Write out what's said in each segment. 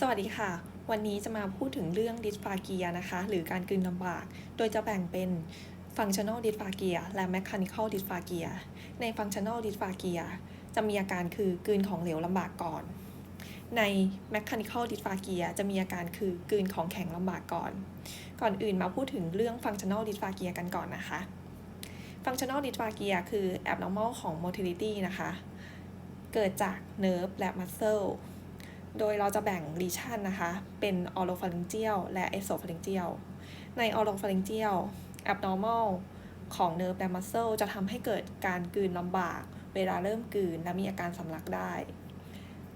สวัสดีค่ะ วันนี้จะมาพูดถึงเรื่องดิสฟาเกียนะคะ หรือการกลืนลำบาก โดยจะแบ่งเป็น functional dysphagia และ mechanical dysphagia ใน functional dysphagia จะมีอาการคือกลืนของเหลวลำบากก่อน ใน mechanical dysphagia จะมีอาการคือกลืนของแข็งลำบากก่อน ก่อนอื่นมาพูดถึงเรื่อง functional dysphagia กันก่อนนะคะ functional dysphagia คือ abnormal ของ motility นะคะ เกิดจาก nerve และ muscle โดยเราจะแบ่งรีชันนะคะ เป็นออโรฟาริงเจียลและเอสโซฟาริงเจียลในออโรฟาริงเจียลแอบนอร์มอลของเนิร์ฟและมัสเซลจะทำให้เกิดการกลืนลำบาก เวลาเริ่มกลืนและมีอาการสำลักได้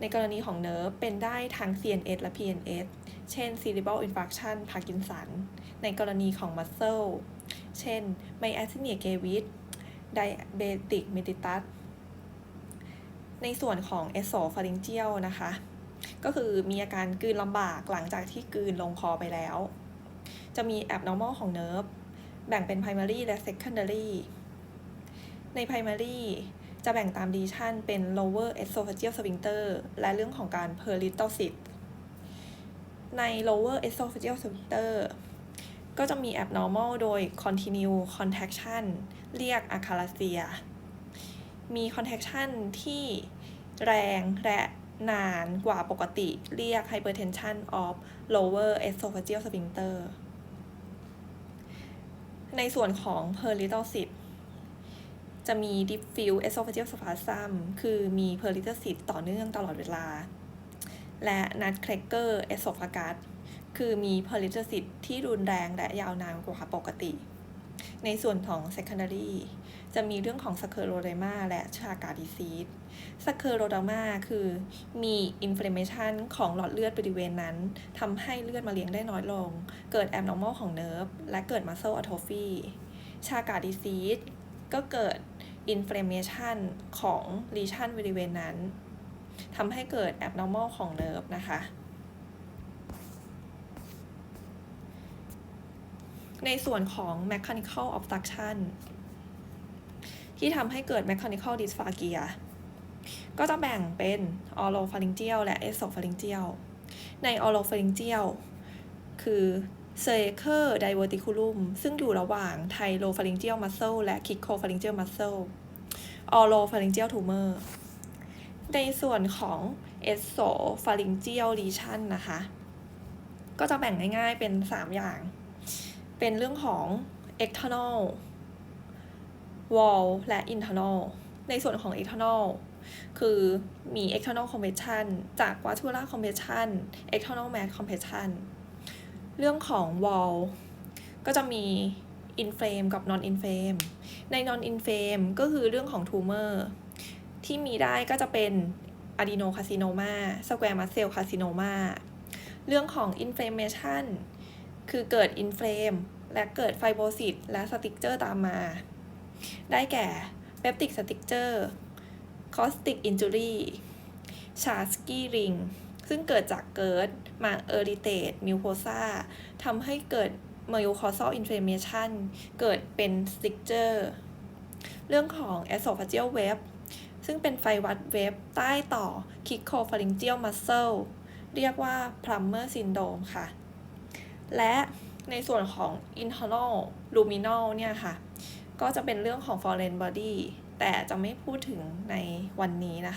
ในกรณีของเนิร์ฟเป็นได้ทั้ง CNS และ PNS เช่น cerebral infarction Parkinson ในกรณีของมัสเซลเช่น myasthenia gravis diabetic mellitus ในส่วนของ esopharyngeal นะคะ ก็คือมีอาการกืนลำบากหลังจากที่กืนลงคอไปแล้ว จะมี abnormal ของ nerve แบ่งเป็น primary และ secondary ใน primary จะแบ่งตาม lesion เป็น lower esophageal sphincter และเรื่องของการ peritonitis ใน lower esophageal sphincter ก็จะมี abnormal โดย continue contraction เรียก achalasia มี contraction ที่แรงและ นานกว่าปกติเรียก hypertension of lower esophageal sphincter ในส่วนของ peritonitis จะมี diffuse esophageal spasm คือมี peritonitis ต่อเนื่องตลอดเวลา และ nutcracker esophagus คือมี peritonitis ที่รุนแรงและยาวนานกว่าปกติ ในส่วนของ secondary จะมีเรื่องของ scleroderma และ Chagas disease scleroderma คือมี inflammation ของหลอดเลือดบริเวณนั้นทำให้เลือดมาเลี้ยงได้น้อยลง เกิด abnormal ของ nerve และเกิด muscle atrophy Chagas disease ก็เกิด inflammation ของ lesion บริเวณนั้นทำให้เกิด abnormal ของ nerve นะคะ ในส่วนของ mechanical obstruction ที่ทำให้เกิด mechanical dysphagia ก็จะแบ่งเป็น oropharyngeal และ esopharyngeal ใน oropharyngeal คือ cer diverticulum ซึ่งอยู่ระหว่าง thyropharyngeal muscle และ cricopharyngeal muscle oropharyngeal tumor ในส่วนของ esopharyngeal lesion นะคะ ก็จะแบ่งง่ายๆเป็น 3 อย่าง เป็นเรื่องของ external wall และ internal ในส่วนของ external คือมี external compression จาก vascular compression external mass compression เรื่องของ wall ก็จะมี inflame กับ non inflame ใน non inflame ก็คือเรื่องของ tumor ที่มีได้ก็จะเป็น adenocarcinoma squamous cell carcinoma เรื่องของ inflammation คือเกิดอินเฟลมและเกิดไฟโบซิตและสติกเจอร์ตามมา ได้แก่เปปติกสติกเจอร์คอสติกอินจูรีชาสกี้ริงซึ่งเกิดจากเกิดมาเออริเตตมิวโพซาทำให้เกิดมโยคอซอลอินเฟลมเมชันเกิดเป็นสติกเจอร์เรื่องของแ esophageal web ซึ่งเป็นไฟวัดเวฟใต้ต่อคิ c o p h a r y เจล a l muscle เรียกว่าพรัมเมอร์ซินโดมค่ะ และในส่วนของ internal luminal เนี่ยค่ะ ก็จะเป็นเรื่องของ foreign body แต่จะไม่พูดถึงในวันนี้นะคะ